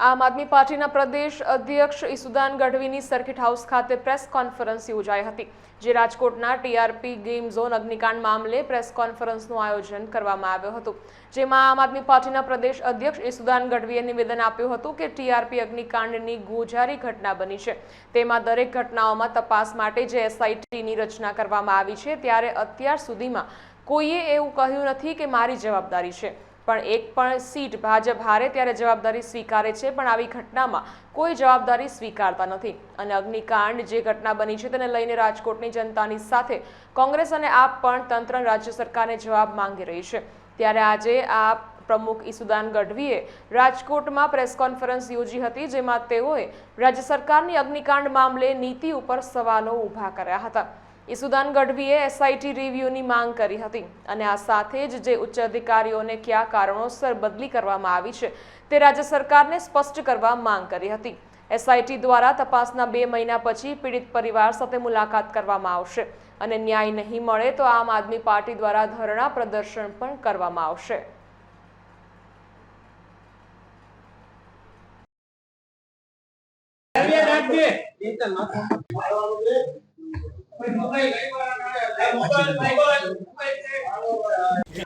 આમ આદમી પાર્ટીના પ્રદેશ અધ્યક્ષ ઈસુદાન ગઢવીની સર્કિટ હાઉસ ખાતે પ્રેસ કોન્ફરન્સ યોજાઈ હતી, જે રાજકોટના ટીઆરપી ગેમ ઝોન અગ્નિકાંડ મામલે પ્રેસ કોન્ફરન્સનું આયોજન કરવામાં આવ્યું હતું, જેમાં આમ આદમી પાર્ટીના પ્રદેશ અધ્યક્ષ ઈસુદાન ગઢવીએ નિવેદન આપ્યું હતું કે ટીઆરપી અગ્નિકાંડની ગોજારી ઘટના બની છે, તેમાં દરેક ઘટનાઓમાં તપાસ માટે જે એસઆઈટીની રચના કરવામાં આવી છે, ત્યારે અત્યાર સુધીમાં કોઈએ એવું કહ્યું નથી કે મારી જવાબદારી છે. પણ એક પણ સીટ ભાજપ હારે ત્યારે જવાબદારી સ્વીકારે છે, પણ આવી ઘટનામાં કોઈ જવાબદારી સ્વીકારતા નથી. અને અગ્નિકાંડ જે ઘટના બની છે તેને લઈને રાજકોટની જનતાની સાથે કોંગ્રેસ અને આપ પણ તંત્ર રાજ્ય સરકારને જવાબ માંગી રહી છે. ત્યારે આજે આપ પ્રમુખ ઈસુદાન ગઢવીએ રાજકોટમાં પ્રેસ કોન્ફરન્સ યોજી હતી, જેમાં તેઓએ રાજ્ય સરકારની અગ્નિકાંડ મામલે નીતિ ઉપર સવાલો ઊભા કર્યા હતા. ઈસુદાન ગઢવીએ એસઆઈટી રિવ્યુની માંગ કરી હતી. અને આ સાથે જ જે ઉચ્ચ અધિકારીઓને કયા કારણોસર બદલી કરવામાં આવી છે તે રાજ્ય સરકારને સ્પષ્ટ કરવા માંગ કરી હતી. એસઆઈટી દ્વારા તપાસના બે મહિના પછી પીડિત પરિવાર સાથે મુલાકાત કરવામાં આવશે અને ન્યાય નહીં મળે તો આમ આદમી પાર્ટી દ્વારા ધરણા પ્રદર્શન પણ કરવામાં આવશે.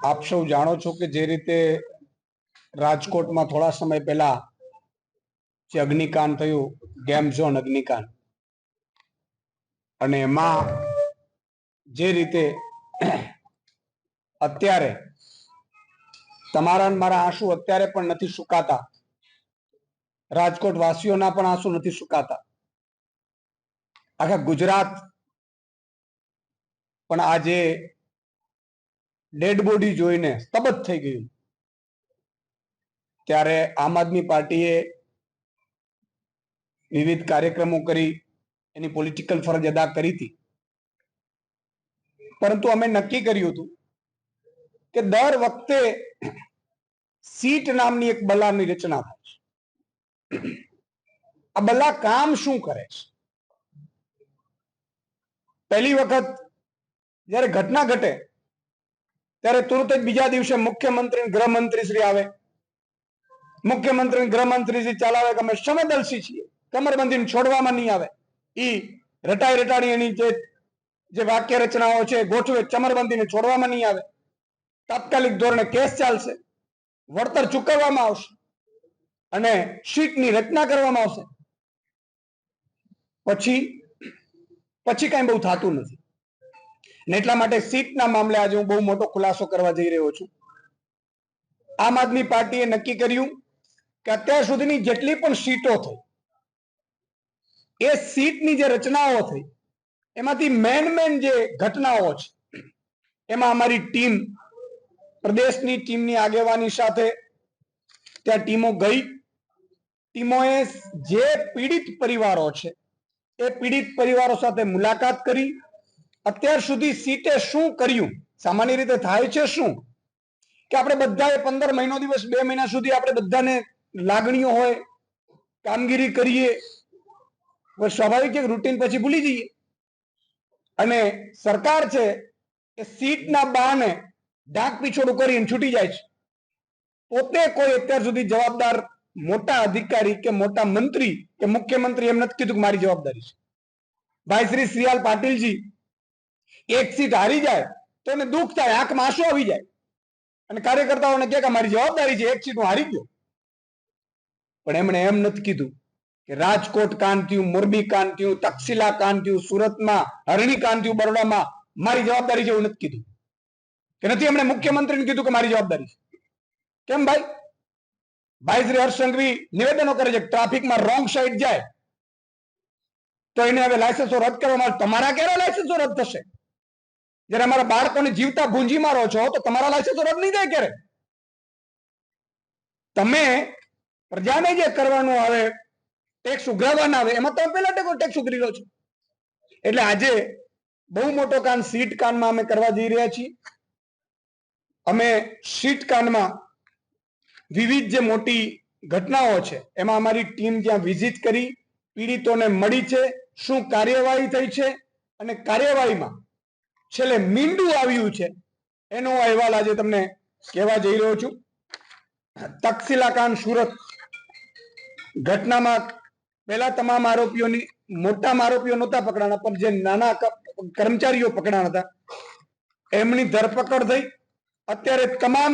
આપ સૌ જાણો છો કે જે રીતે રાજકોટમાં થોડા સમય પહેલા જે અગ્નિકાંડ થયું, ગેમ ઝોન અગ્નિકાંડ. અને એમાં જે રીતે અત્યારે તમારા મારા આંસુ અત્યારે પણ નથી સુકાતા રાજકોટ વાસીઓના પણ આંસુ નથી સુકાતા. આખા ગુજરાત પણ આજે ડેડ બોડી જોઈને સ્તબત થઈ ગયું. ત્યારે આમ આદમી પાર્ટીએ વિવિધ કાર્યક્રમો કરી, એની પોલિટિકલ ફરજ અદા કરી હતી. પરંતુ અમે નક્કી કર્યું હતું કે દર વખતે સીટ નામની એક બલાની રચના થાય છે. આ બલા કામ શું કરે છે? પહેલી વખત જ્યારે ઘટના ઘટે, ત્યારે તુરંત જ બીજા દિવસે મુખ્યમંત્રી ગૃહમંત્રી શ્રી આવે. મુખ્યમંત્રી ગૃહમંત્રી શ્રી ચલાવે કે અમે સંવેદનશીલ છીએ. કમરબંધીને છોડવામાં નહીં આવે. ઈ રટાઈ રટાડી એની જે જે વાક્ય રચનાઓ છે, ગોઠવે ચમરબંધીને છોડવામાં નહીં આવે. તાત્કાલિક ધોરણે કેસ ચાલશે. વળતર ચૂકવવામાં આવશે. અને શીટની રચના કરવામાં આવશે. પછી પછી કઈ બહુ થતું નથી. ને એટલા માટે સીટના મામલે આજે હું બહુ મોટો ખુલાસો કરવા જઈ રહ્યો છું. આમ આદમી પાર્ટીએ નક્કી કર્યું કે અત્યાર સુધીની જેટલી પણ સીટો થઈ, એ સીટની જે રચનાઓ થઈ, એમાંથી મેન મેન જે ઘટનાઓ છે, એમાં અમારી ટીમ, પ્રદેશની ટીમની આગેવાની સાથે ત્યાં ટીમો ગઈ. ટીમોએ જે પીડિત પરિવારો છે, એ પીડિત પરિવારો સાથે મુલાકાત કરી. અત્યાર સુધી સીટે શું કર્યું? સામાન્ય રીતે થાય છે શું? કે આપણે બધાએ પંદર મહિનો દિવસ બે મહિના સુધી આપણે બધાને લાગણીઓ હોય, કામગીરી કરીએ સ્વાભાવિક એક રૂટીન પછી ભૂલી જઈએ. અને સરકાર છે એ સીટના બહાને ઢાંક પીછોડું કરીને છૂટી જાય છે. પોતે કોઈ અત્યાર સુધી જવાબદાર મોટા અધિકારી કે મોટા મંત્રી કે મુખ્યમંત્રી એમ નથી કીધું કે મારી જવાબદારી છે. ભાઈ શ્રી શ્રીયાલ પાટીલજી એક સીટ હારી જાય તો એને દુઃખ થાય, આંખમાં આંસુ આવી જાય. અને કાર્યકર્તાઓને કે મારી જવાબદારી છે, એક સીટ હું હારી ગયો. પણ એમણે એમ નથી કીધું કે રાજકોટ કાંતિયું, મોરબી કાંતિયું, તક્ષિલા કાંતિયું, સુરતમાં, હરણી કાંતિયું, બરોડામાં મારી જવાબદારી છે એવું નથી કીધું. કે નથી એમણે મુખ્યમંત્રીને કીધું કે મારી જવાબદારી છે. કેમ ભાઈ? ભાઈ શ્રી હર્ષ નિવેદનો કરે છે ટ્રાફિકમાં રોંગ સાઈડ જાય. તો એને હવે લાયસન્સો રદ કરવામાં તમારા ક્યારે લાયસન્સો રદ થશે? જ્યારે અમારા બાળકોને જીવતા ભૂંજી મારો છો, તો તમારા લાયસન્સ રદ નહીં થાય ક્યારે? તમે પ્રજાને જે કરવાનું આવે ટેક્સ ઉઘરાવવાના આવે, એમાં તમે પહેલા ટેક્સ ઉઘરી લો છો. એટલે આજે બહુ મોટો કાન સીટ કાનમાં અમે કરવા જઈ રહ્યા છીએ. અમે સીટ કાનમાં વિવિધ જે મોટી ઘટનાઓ છે, એમાં અમારી ટીમ ત્યાં વિઝિટ કરી, પીડિતોને મળી છે, શું કાર્યવાહી થઈ છે, અને કાર્યવાહીમાં છેલ્લે મીંડું આવ્યું છે. એનો અહેવાલ આજે તમને કહેવા જઈ રહ્યો છું. તક્ષશિલા સુરત ઘટનામાં પહેલા તમામ આરોપીઓની મોટા આરોપીઓ નહોતા પકડાણા, પણ જે નાના કર્મચારીઓ પકડાણા હતા, એમની ધરપકડ થઈ. અત્યારે તમામ